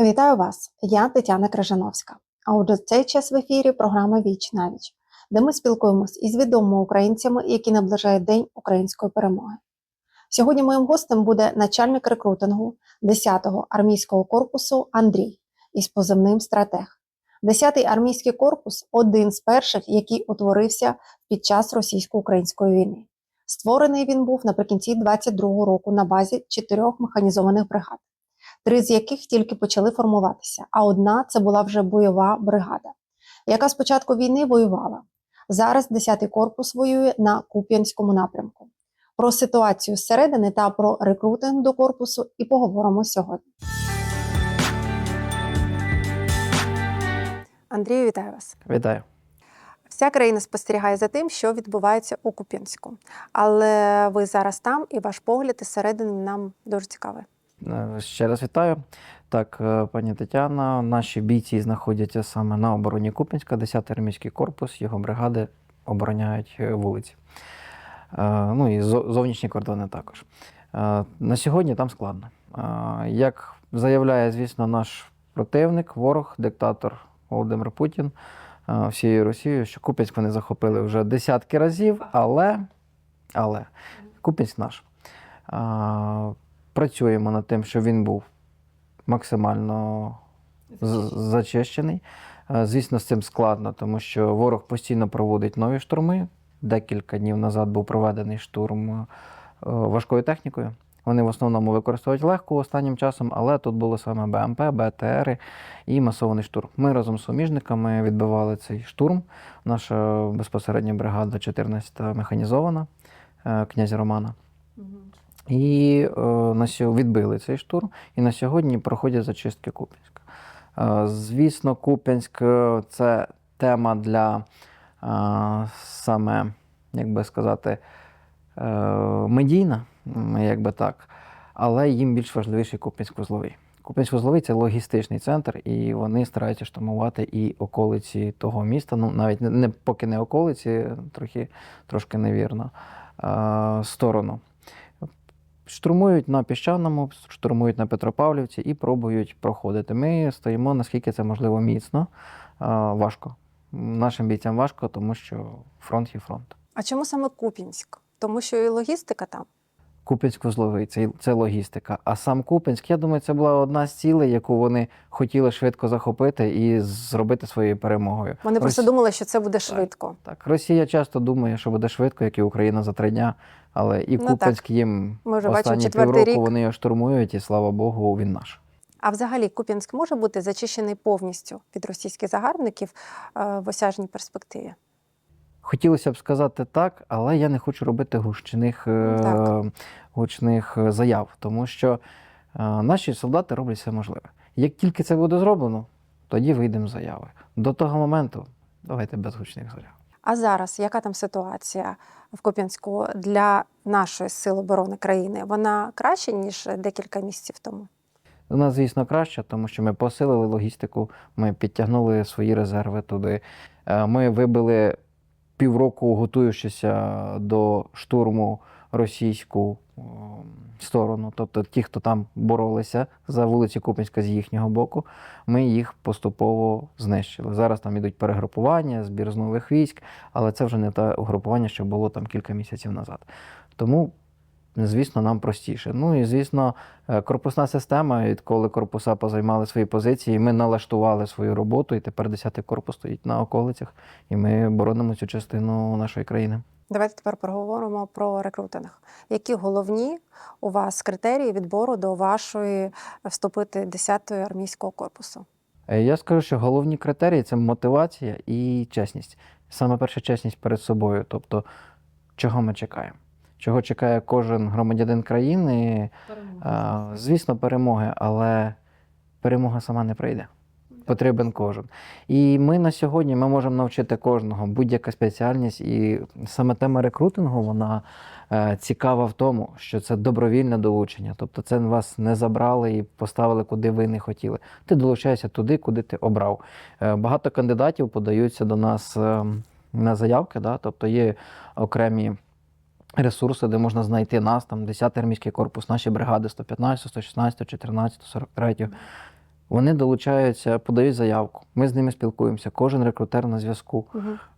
Вітаю вас! Я Тетяна Крижановська. А отже, цей час в ефірі програма Віч на віч, де ми спілкуємось із відомими українцями, які наближають День української перемоги. Сьогодні моїм гостем буде начальник рекрутингу 10-го армійського корпусу Андрій із позивним стратег. 10-й армійський корпус один з перших, який утворився під час російсько-української війни. Створений він був наприкінці 22-го року на базі чотирьох механізованих бригад три з яких тільки почали формуватися, а одна це була вже бойова бригада, яка з початку війни воювала. Зараз 10-й корпус воює на Куп'янському напрямку. Про ситуацію зсередини та про рекрутинг до корпусу і поговоримо сьогодні. Андрію, вітаю вас. Вітаю. Вся країна спостерігає за тим, що відбувається у Куп'янську. Але ви зараз там, і ваш погляд із середини нам дуже цікавий. Е, Ще раз вітаю. Так, е, пані Тетяна, наші бійці знаходяться саме на обороні Куп'янська, 10-й армійський корпус, його бригади обороняють е, вулиці. Ну і зовнішні кордони також. На сьогодні там складно. Як заявляє, звісно, наш противник, ворог, диктатор Володимир Путін всією Росією, що Куп'янськ вони захопили вже десятки разів, але, але Куп'янськ наш. Працюємо над тим, щоб він був максимально зачищений. Е, Звісно, з цим складно, тому що ворог постійно проводить нові штурми. Декілька днів назад був проведений штурм е, важкою технікою. Вони в основному використовують легку останнім часом, але тут було саме БМП, БТРи і масований штурм. Ми разом з суміжниками відбивали цей штурм. Наша безпосередня бригада 14 механізована е, князя Романа. І е, на відбили цей штурм. І на сьогодні проходять зачистки Куп'янська. Е, звісно, Куп'янськ е, це тема для саме, як би сказати, медійна, як би так. Але їм більш важливіший Куп'янськ-Вузловий. Куп'янськ-Вузловий це логістичний центр, і вони стараються штурмувати і околиці того міста. Ну, навіть не, поки не околиці, трохи, трошки невірно, сторону. Штурмують на піщаному, штурмують на Петропавлівці і пробують проходити. Ми стоїмо наскільки це можливо міцно, важко. Нашим бійцям важко, тому що фронт є фронт. А чому саме Куп'янськ? Тому що і логістика там. Куп'янськ-Вузловий це, це логістика. А сам Куп'янськ, я думаю, це була одна з цілей, яку вони хотіли швидко захопити і зробити своєю перемогою. Вони просто думали, що це буде швидко. Так, Росія часто думає, що буде швидко, як і Україна за три дня. Але і Ну, Куп'янськ їм Ми вже останні півроку рік. вони його штурмують, і слава Богу, він наш. А взагалі Куп'янськ може бути зачищений повністю від російських загарбників е, в осяжній перспективі. Хотілося б сказати так, але я не хочу робити гучних, е, Так. гучних е, заяв, тому що е, наші солдати роблять все можливе. Як тільки це буде зроблено, тоді вийдемо з заяви. До того моменту давайте без гучних заяв. А зараз яка там ситуація в Куп'янську для нашої сил оборони країни? Вона краще ніж декілька місяців тому. У нас, звісно, краще, тому що ми посилили логістику, ми підтягнули свої резерви туди. Ми вибили півроку, готуючися до штурму російську ем, сторону. Тобто ті, хто там боролися за вулиці Купінська з їхнього боку, ми їх поступово знищили. Зараз там ідуть перегрупування, збір з нових військ, але це вже не те угрупування, що було там кілька місяців назад. Тому, звісно, нам простіше. Ну і звісно, Е, Корпусна система, відколи корпуса позаймали свої позиції, ми налаштували свою роботу, і тепер 10-й корпус стоїть на околицях, і ми боронимо цю частину нашої країни. Давайте тепер поговоримо про рекрутинг. Які головні у вас критерії відбору до вашої вступити 10-ї армійського корпусу? Е, Я скажу, що головні критерії це мотивація і чесність. Саме перша чесність перед собою. Тобто, чого ми чекаємо? Чого чекає кожен громадянин країни? А, Звісно, перемоги, але перемога сама не прийде. Потрібен кожен. І ми на сьогодні ми можемо навчити кожного будь-яка спеціальність, і саме тема рекрутингу вона е, цікава в тому, що це добровільне долучення. Тобто це вас не забрали і поставили, куди ви не хотіли. Ти долучаєшся туди, куди ти обрав. Е, багато кандидатів подаються до нас е, на заявки, да? тобто є окремі ресурси, де можна знайти нас, там 10-й армійський корпус, наші бригади 115, 116, 14, 43. Вони долучаються, подають заявку. Ми з ними спілкуємося. Кожен рекрутер на зв'язку.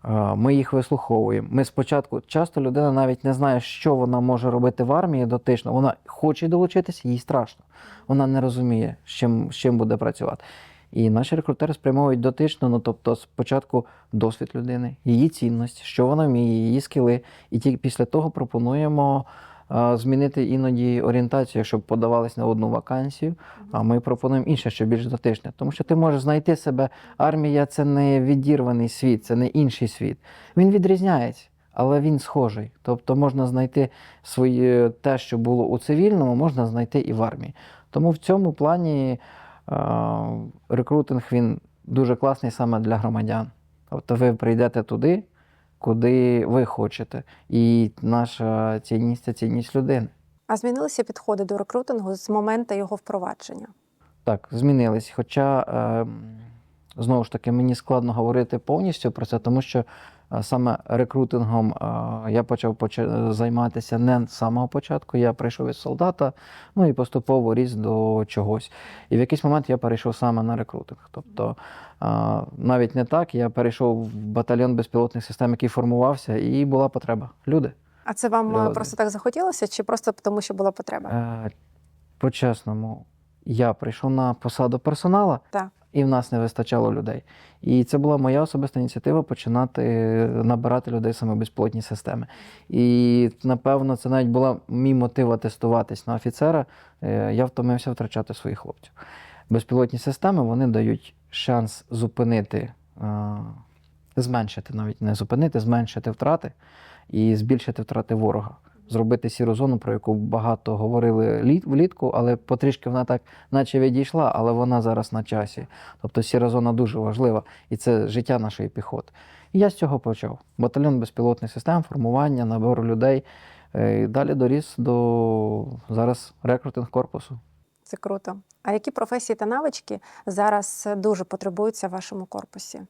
Е, Ми їх вислуховуємо. Ми спочатку часто людина навіть не знає, що вона може робити в армії дотично. Вона хоче долучитися, їй страшно. Вона не розуміє, з чим, з чим буде працювати. І наші рекрутери спрямовують дотично, ну тобто спочатку досвід людини, її цінності, що вона вміє, її скіли. І тільки після того пропонуємо е, змінити іноді орієнтацію, щоб подавались на одну вакансію. А ми пропонуємо інше, що більш дотичне. Тому що ти можеш знайти себе. Армія це не відірваний світ, це не інший світ. Він відрізняється, але він схожий. Тобто можна знайти своє те, що було у цивільному, можна знайти і в армії. Тому в цьому плані рекрутинг він дуже класний саме для громадян. Тобто ви прийдете туди, куди ви хочете. І наша цінність це цінність людини. А змінилися підходи до рекрутингу з моменту його впровадження? Так, змінились. Хоча, е, знову ж таки, мені складно говорити повністю про це, тому що е, саме рекрутингом я почав поча- займатися не з самого початку. Я прийшов із солдата, ну і поступово ріс до чогось. І в якийсь момент я перейшов саме на рекрутинг. Тобто навіть не так, я перейшов в батальйон безпілотних систем, який формувався, і була потреба. Люди. А це вам е, Люди. просто так захотілося, чи просто тому, що була потреба? Е, По-чесному, я прийшов на посаду персонала, Так. І в нас не вистачало людей. І це була моя особиста ініціатива починати набирати людей саме в безпілотні системи. І напевно, це навіть була мій мотив атестуватись на офіцера. Е, Я втомився втрачати своїх хлопців. Безпілотні системи вони дають шанс зупинити, зменшити навіть не зупинити, зменшити втрати і збільшити втрати ворога. Зробити сіру зону, про яку багато говорили літ- влітку, але потрішки вона так, наче відійшла, але вона зараз на часі. Тобто сіра зона дуже важлива, і це життя нашої піхоти. І я з цього почав. Батальйон безпілотних систем, формування, набору людей. Е, І далі доріс до зараз рекрутинг корпусу. Це круто. А які професії та навички зараз дуже потребуються в вашому корпусі?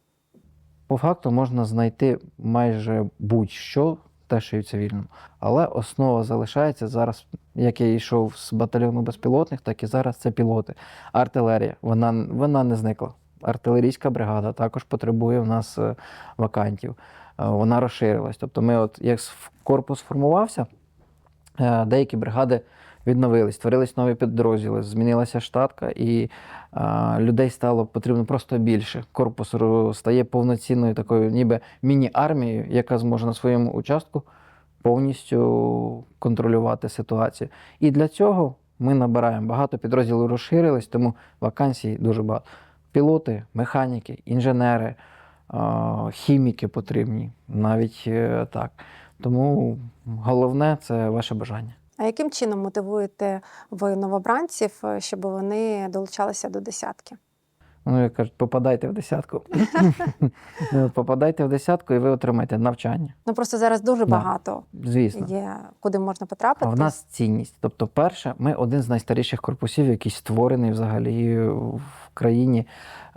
По факту можна знайти майже будь-що, те, що в цивільному. Але основа залишається зараз, як я йшов з батальйону безпілотних, так і зараз це пілоти. Артилерія, вона, вона не зникла. Артилерійська бригада також потребує в нас е, вакантів. Е, Вона розширилась. Тобто, ми, от як корпус формувався, е, деякі бригади відновились, створились нові підрозділи, змінилася штатка, і а, людей стало потрібно просто більше. Корпус стає повноцінною такою, ніби міні-армією, яка зможе на своєму участку повністю контролювати ситуацію. І для цього ми набираємо багато підрозділів розширились, тому вакансій дуже багато. Пілоти, механіки, інженери, хіміки потрібні, навіть е, так. Тому головне це ваше бажання. А яким чином мотивуєте ви новобранців, е, щоб вони долучалися до десятки? Ну, як кажуть, попадайте в десятку. Попадайте в десятку і ви отримаєте навчання. Ну просто зараз дуже Да. багато Звісно. є, куди можна потрапити. А в нас цінність. Тобто, перше, ми один з найстаріших корпусів, який створений взагалі в країні.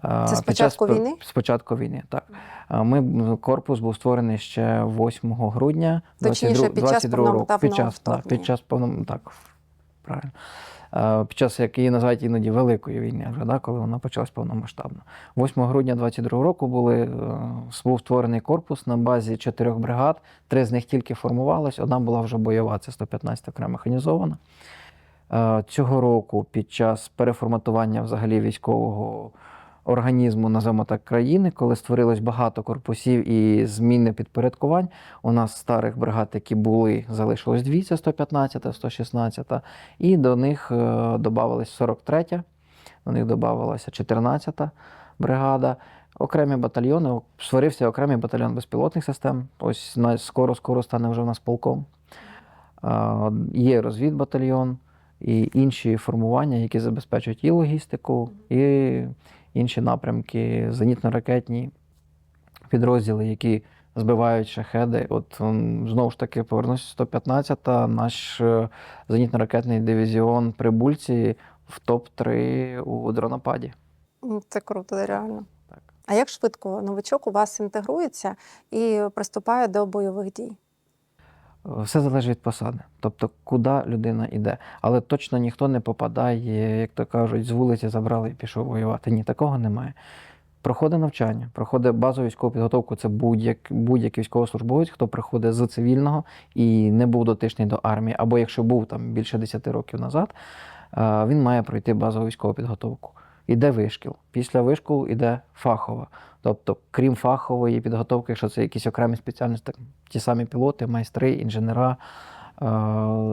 Це під час війни? З початку війни, так. Ми корпус був створений ще 8 грудня Точніше, 22 під час 22 року. Під час, так, під час повном, так, правильно. Е, Під час, як її називають іноді Великої війни, вже, да, коли вона почалась повномасштабно. 8 грудня 22 року були, е, був створений корпус на базі чотирьох бригад. Три з них тільки формувалось, одна була вже бойова, це 115 окремо механізована. Е, Цього року, під час переформатування взагалі військового організму, називаємо так, країни, коли створилось багато корпусів і зміни підпорядкувань, у нас старих бригад, які були, залишилось дві, це 115, 116, і до них е, додавалась 43, до них додавалася 14 бригада. Окремі батальйони, створився окремий батальйон безпілотних систем. Ось скоро-скоро стане вже в нас полком. Є розвідбатальйон і інші формування, які забезпечують і логістику, і інші напрямки, зенітно-ракетні підрозділи, які збивають шахеди. От знову ж таки повернуся 115 наш е, зенітно-ракетний дивізіон прибульці в топ-3 у дронопаді. Це круто, реально. Так. А як швидко новичок у вас інтегрується і приступає до бойових дій? Все залежить від посади, тобто куди людина йде. Але точно ніхто не попадає, як то кажуть, з вулиці забрали і пішов воювати. Ні, такого немає. Проходить навчання, проходить базову військову підготовку. Це будь-як, будь-який військовослужбовець, хто приходить з цивільного і не був дотичний до армії, або якщо був там більше 10 років назад, е, він має пройти базову військову підготовку. Іде вишкіл. Після вишколу іде фахова. Тобто, крім фахової підготовки, якщо це якісь окремі спеціальності, так, ті самі пілоти, майстри, інженера, е,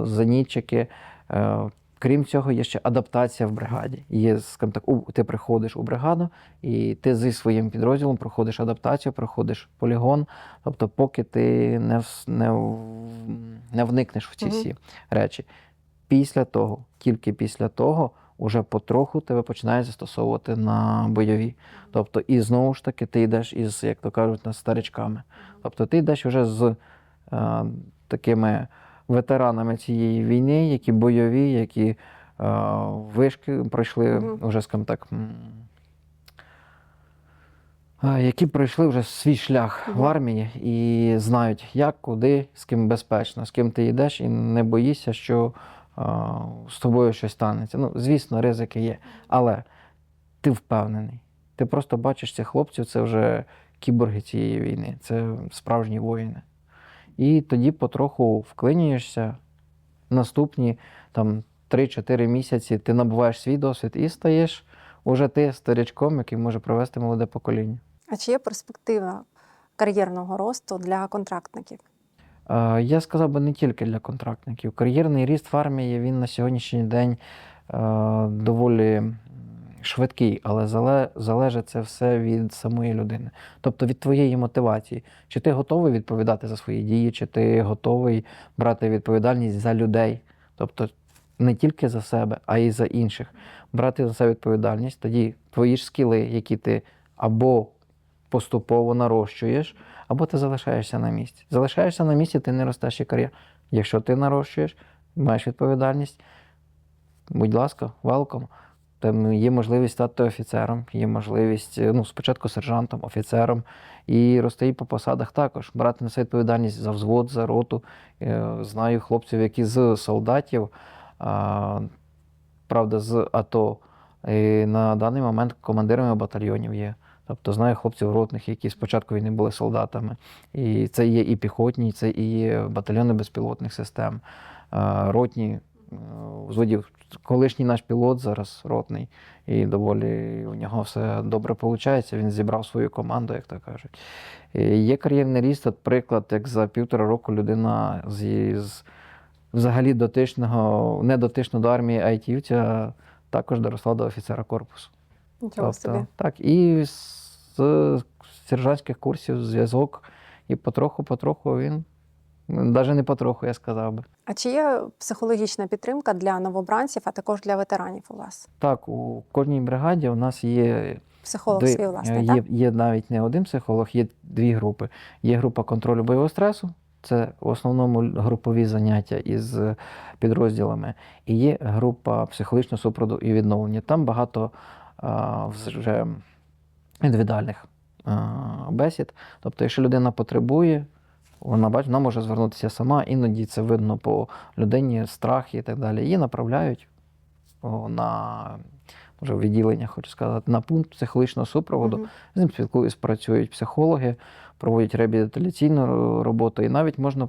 зенітчики. Е, Крім цього, є ще адаптація в бригаді. Є, скажімо так, у- ти приходиш у бригаду, і ти зі своїм підрозділом проходиш адаптацію, проходиш полігон. Тобто, поки ти не, не, не вникнеш в ці всі речі. Після того, тільки після того, уже потроху тебе починають застосовувати на бойові. Тобто, і знову ж таки, ти йдеш із, як то кажуть, на старичками. Тобто ти йдеш вже з е, такими ветеранами цієї війни, які бойові, які е, вишки пройшли вже, скажімо так. е, Які пройшли вже свій шлях в армії і знають, як, куди, з ким безпечно, з ким ти йдеш, і не боїшся, що з тобою щось станеться. Ну, звісно, ризики є, але ти впевнений. Ти просто бачиш цих хлопців, це вже кіборги цієї війни, це справжні воїни. І тоді потроху вклинюєшся. Наступні там 3-4 місяці ти набуваєш свій досвід і стаєш уже ти старичком, який може провести молоде покоління. А чи є перспектива кар'єрного росту для контрактників? Е, Я сказав би не тільки для контрактників. Кар'єрний ріст в армії він на сьогоднішній день е, доволі швидкий, але залежить це все від самої людини. Тобто від твоєї мотивації. Чи ти готовий відповідати за свої дії, чи ти готовий брати відповідальність за людей. Тобто не тільки за себе, а й за інших. Брати за себе відповідальність, тоді твої ж скіли, які ти або поступово нарощуєш, або ти залишаєшся на місці. Залишаєшся на місці, ти не ростеш і кар'єр. Якщо ти нарощуєш, маєш відповідальність, будь ласка, welcome. Там є можливість стати офіцером, є можливість е, ну, спочатку сержантом, офіцером, і рости по посадах також. Брати на себе відповідальність за взвод, за роту. Е, Знаю хлопців, які з солдатів, правда, з АТО, і на даний момент командирами батальйонів є. Тобто знаю хлопців ротних, які спочатку війни були солдатами. І це є і піхотні, це і батальйони безпілотних систем, е, ротні е, взводів. Колишній наш пілот зараз ротний, і доволі у нього все добре виходить. Він зібрав свою команду, як то кажуть. І є кар'єрний ріст, от приклад, як за півтора року людина з, з взагалі дотичного, не дотично до армії айтівця, також доросла до офіцера корпусу. Нічого собі. Так, і з сержантських курсів зв'язок, і потроху-потроху він, навіть не потроху, я сказав би. А чи є психологічна підтримка для новобранців, а також для ветеранів у вас? Так, у кожній бригаді у нас є, Психолог дві- свій власний, є, так? є навіть не один психолог, є дві групи. Є група контролю бойового стресу, це в основному групові заняття із підрозділами, і є група психологічного супроводу і відновлення. Там багато вже індивідуальних бесід. Тобто, якщо людина потребує, вона бачить, вона може звернутися сама, іноді це видно по людині, страх і так далі. Її направляють на вже відділення, хочу сказати, на пункт психологічного супроводу. Мгм. З ним спілкуються, працюють психологи, проводять реабілітаційну роботу, і навіть можна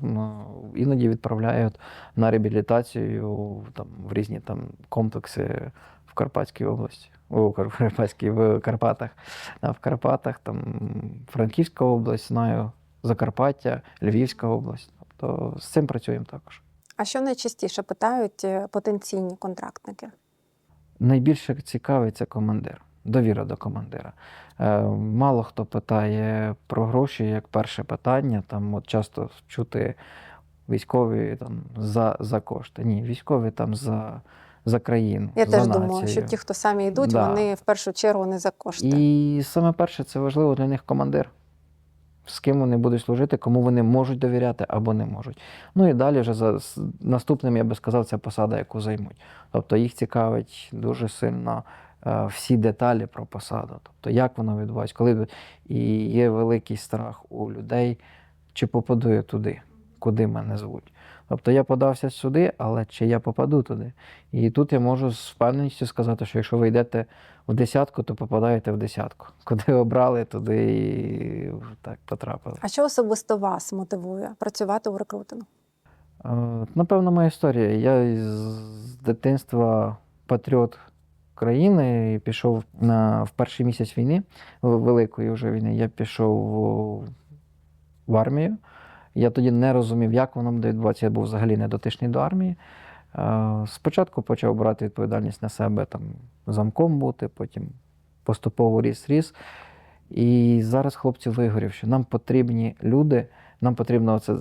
іноді відправляють на реабілітацію там, в різні там, комплекси в Карпатській області. У Карпатській, в Карпатах. В Карпатах, там Франківська область, знаю, Закарпаття, Львівська область. Тобто з цим працюємо також. А що найчастіше питають е, потенційні контрактники? Найбільше цікавить це командир, довіра до командира. Е, мало хто питає про гроші як перше питання. Там от часто чути військові там за, за кошти. Ні, військові там за, за країну. Я за теж націю. думаю, що ті, хто самі йдуть, Да. вони в першу чергу не за кошти. І саме перше, це важливо для них командир. З ким вони будуть служити, кому вони можуть довіряти або не можуть. Ну і далі вже за наступним, я би сказав, це посада, яку займуть. Тобто їх цікавить дуже сильно е, всі деталі про посаду. Тобто, як воно відбувається, коли і є великий страх у людей, чи попаду я туди, куди мене звуть. Тобто я подався сюди, але чи я попаду туди? І тут я можу з впевненістю сказати, що якщо ви йдете в десятку, то попадаєте в десятку. Куди обрали, туди і так потрапили. А що особисто вас мотивує працювати у рекрутингу? Е, Напевно, моя історія. Я з дитинства патріот країни і пішов на, в перший місяць війни, великої вже війни, я пішов в, в армію. Я тоді не розумів, як воно буде відбуватися. Я був взагалі не дотичний до армії. Е, Спочатку почав брати відповідальність на себе, там, замком бути, потім поступово ріс, ріс. І зараз хлопці вигорів, що нам потрібні люди, нам потрібно це.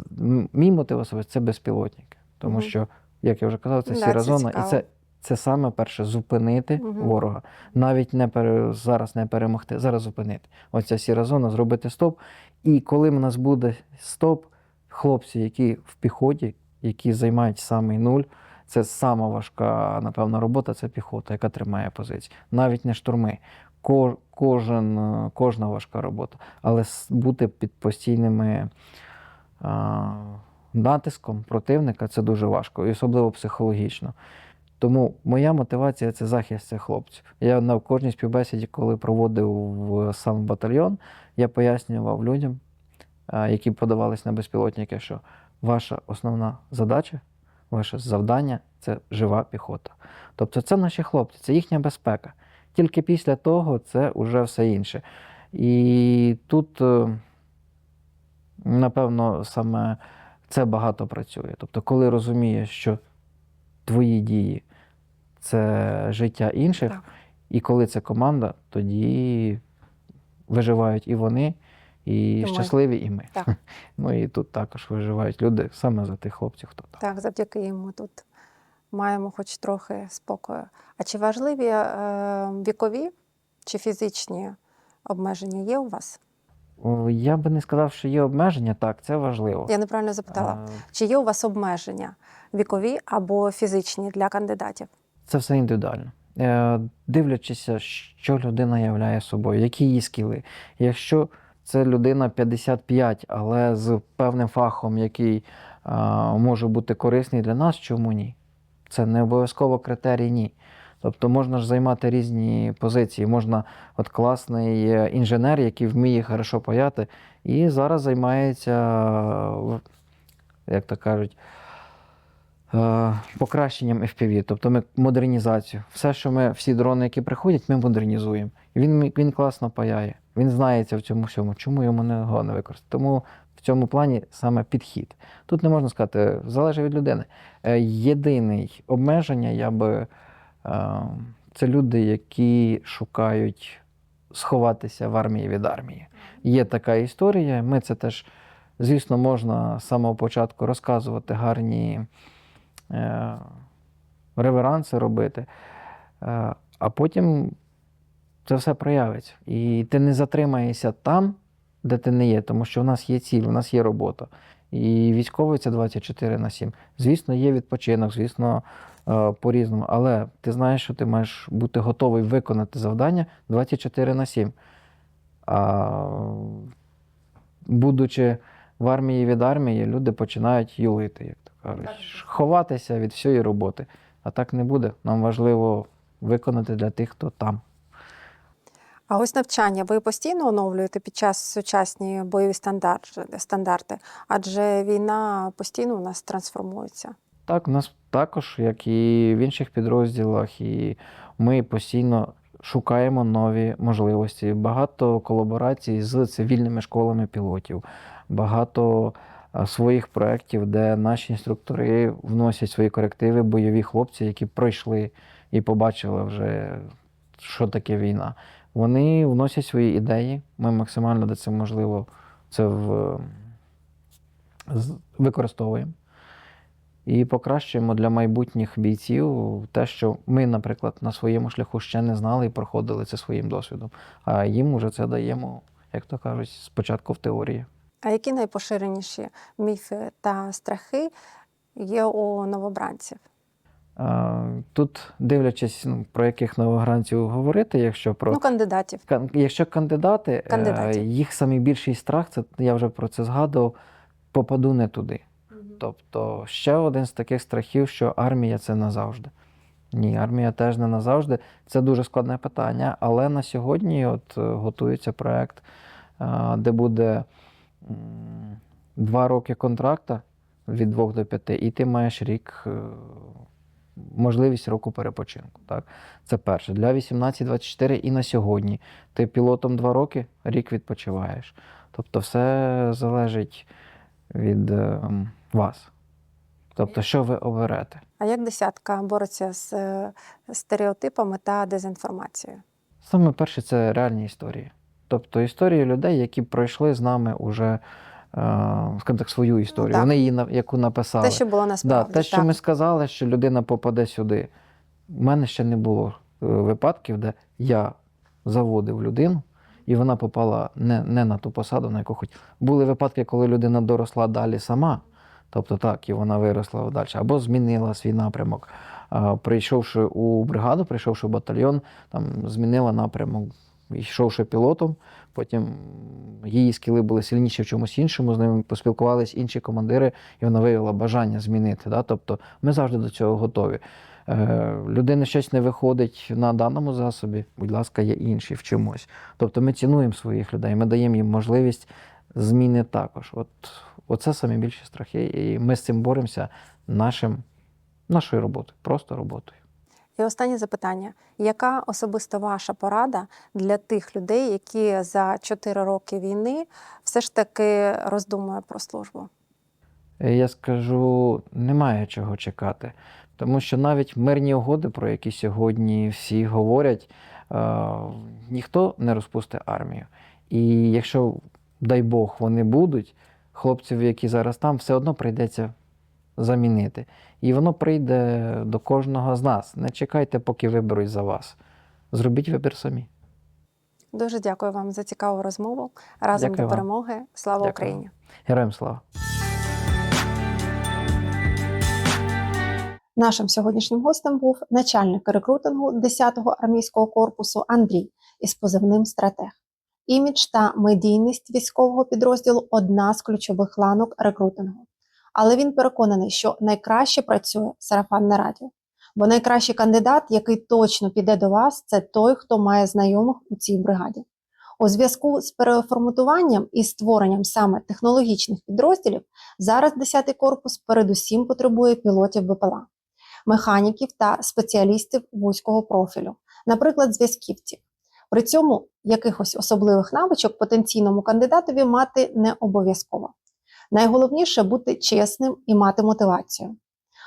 Мій мотив особисто це безпілотники. Тому Мгм. що, як я вже казав, це Да, сіра це зона, і це, це саме перше зупинити Мгм. ворога. Навіть не пере, зараз не перемогти, зараз зупинити. Оця сіра зона, зробити стоп. І коли в нас буде стоп, хлопці, які в піхоті, які займають самий нуль, це сама важка, напевно, робота це піхота, яка тримає позиції. Навіть не штурми. Кожен, е, кожна важка робота. Але бути під постійними а, натиском противника це дуже важко, і особливо психологічно. Тому моя мотивація це захист цих хлопців. Я на кожній співбесіді, коли проводив сам батальйон, я пояснював людям, які подавались на безпілотники, що ваша основна задача, ваше завдання це жива піхота. Тобто це наші хлопці, це їхня безпека. Тільки після того це вже все інше. І тут, е, напевно, саме це багато працює. Тобто, коли розумієш, що твої дії це життя інших, Так. і коли це команда, тоді виживають і вони, і І ми. щасливі, і ми. Так. Ну і тут також виживають люди саме за тих хлопців, хто там. Так, завдяки їм ми тут маємо хоч трохи спокою. А чи важливі е, вікові чи фізичні обмеження є у вас? Я би не сказав, що є обмеження, так, це важливо. Я неправильно запитала. А, Чи є у вас обмеження вікові або фізичні для кандидатів? Це все індивідуально. Е, Дивлячись, що людина являє собою, які її скіли. Якщо це людина 55, але з певним фахом, який може бути корисний для нас, чому ні? Це не обов'язково критерій ні. Тобто можна ж займати різні позиції. Можна, от класний е, інженер, який вміє хорошо паяти, і зараз займається, як то кажуть, е, покращенням FPV, тобто ми модернізацію. Все, що ми, всі дрони, які приходять, ми модернізуємо. Він, він класно паяє. Він знається в цьому всьому, чому йому не, його не використати. Тому в цьому плані саме підхід. Тут не можна сказати, залежить від людини. Е, Єдиний обмеження, я би е, це люди, які шукають сховатися в армії від армії. Є така історія. Ми це теж, звісно, можна з самого початку розказувати гарні е, реверанси робити, а потім це все проявиться. І ти не затримаєшся там, де ти не є, тому що в нас є ціль, у нас є робота. І військовий це 24 на 7. Звісно, є відпочинок, звісно, е, по-різному. Але ти знаєш, що ти маєш бути готовий виконати завдання 24 на 7. А будучи в армії від армії, люди починають юлити, як то кажуть, ховатися від всієї роботи. А так не буде. Нам важливо виконати для тих, хто там. А ось навчання ви постійно оновлюєте під час сучасні бойові стандарти, адже війна постійно у нас трансформується. Так, у нас також, як і в інших підрозділах, і ми постійно шукаємо нові можливості. Багато колаборацій з цивільними школами пілотів, багато своїх проєктів, де наші інструктори вносять свої корективи, бойові хлопці, які пройшли і побачили вже, що таке війна. Вони вносять свої ідеї. Ми максимально де це можливо це в, використовуємо. І покращуємо для майбутніх бійців те, що ми, наприклад, на своєму шляху ще не знали і проходили це своїм досвідом. А їм уже це даємо, як то кажуть, спочатку в теорії. А які найпоширеніші міфи та страхи є у новобранців? Тут, дивлячись, ну, про яких новогранців говорити, якщо про Ну, кандидатів. Кан- Якщо кандидати, е, Кандидатів. їх найбільший страх, це я вже про це згадував, попаду не туди. Тобто, ще один з таких страхів, що армія це назавжди. Ні, армія теж не назавжди. Це дуже складне питання, але на сьогодні от, е, готується проект, де буде два роки контракта від двох до п'яти, і ти маєш рік, е, можливість року перепочинку. Так? Це перше. Для 18-24 і на сьогодні. Ти пілотом два роки, рік відпочиваєш. Тобто все залежить від е, вас. Тобто, що ви оберете? А як десятка бореться з е, стереотипами та дезінформацією? Саме перше це реальні історії. Тобто історії людей, які пройшли з нами уже, скажімо так, свою історію. так. Вони її яку написали. Те, що було Да, насправді. те, що так. ми сказали, що людина попаде сюди. У мене ще не було е, випадків, де я заводив людину, і вона попала не, не на ту посаду, на яку хотів. Були випадки, коли людина доросла далі сама, тобто так, і вона виросла далі, або змінила свій напрямок. Прийшовши у бригаду, прийшовши в батальйон, там змінила напрямок, йшовши пілотом, потім її скіли були сильніші в чомусь іншому, з ними поспілкувались інші командири, і вона виявила бажання змінити. Да? Тобто ми завжди до цього готові. Е, людина щось не виходить на даному засобі, будь ласка, є інші в чомусь. Тобто ми цінуємо своїх людей, ми даємо їм можливість зміни також. От, оце самі більші страхи, і ми з цим боремося нашим, нашою роботою, просто роботою. І останнє запитання: яка особисто ваша порада для тих людей, які за 4 роки війни все ж таки роздумують про службу? Е, Я скажу, немає чого чекати. Тому що навіть мирні угоди, про які сьогодні всі говорять, е, ніхто не розпустить армію. І якщо, дай Бог, вони будуть, хлопців, які зараз там, все одно прийдеться замінити. І воно прийде до кожного з нас. Не чекайте, поки виберуть за вас. Зробіть вибір самі. Дуже дякую вам за цікаву розмову. Разом Дякую до вам. перемоги. Слава Дякую Україні! Героям слава! Нашим сьогоднішнім гостем був начальник рекрутингу 10-го армійського корпусу Андрій із позивним стратег. Імідж та медійність військового підрозділу одна з ключових ланок рекрутингу. Але він переконаний, що найкраще працює сарафанне радіо. Бо найкращий кандидат, який точно піде до вас, це той, хто має знайомих у цій бригаді. У зв'язку з переформатуванням і створенням саме технологічних підрозділів зараз 10-й корпус передусім потребує пілотів БПЛА механіків та спеціалістів вузького профілю, наприклад, зв'язківців. При цьому якихось особливих навичок потенційному кандидатові мати не обов'язково. Найголовніше бути чесним і мати мотивацію.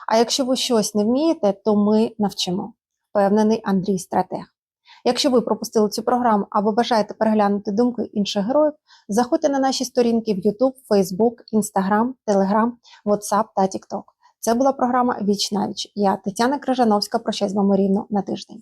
А якщо ви щось не вмієте, то ми навчимо. Впевнений Андрій Стратег. Якщо ви пропустили цю програму або бажаєте переглянути думки інших героїв, заходьте на наші сторінки в YouTube, Facebook, Instagram, Telegram, WhatsApp та TikTok. Це була програма Віч навіч. Я Тетяна Крижановська. Прощаюсь з вами рівно на тиждень.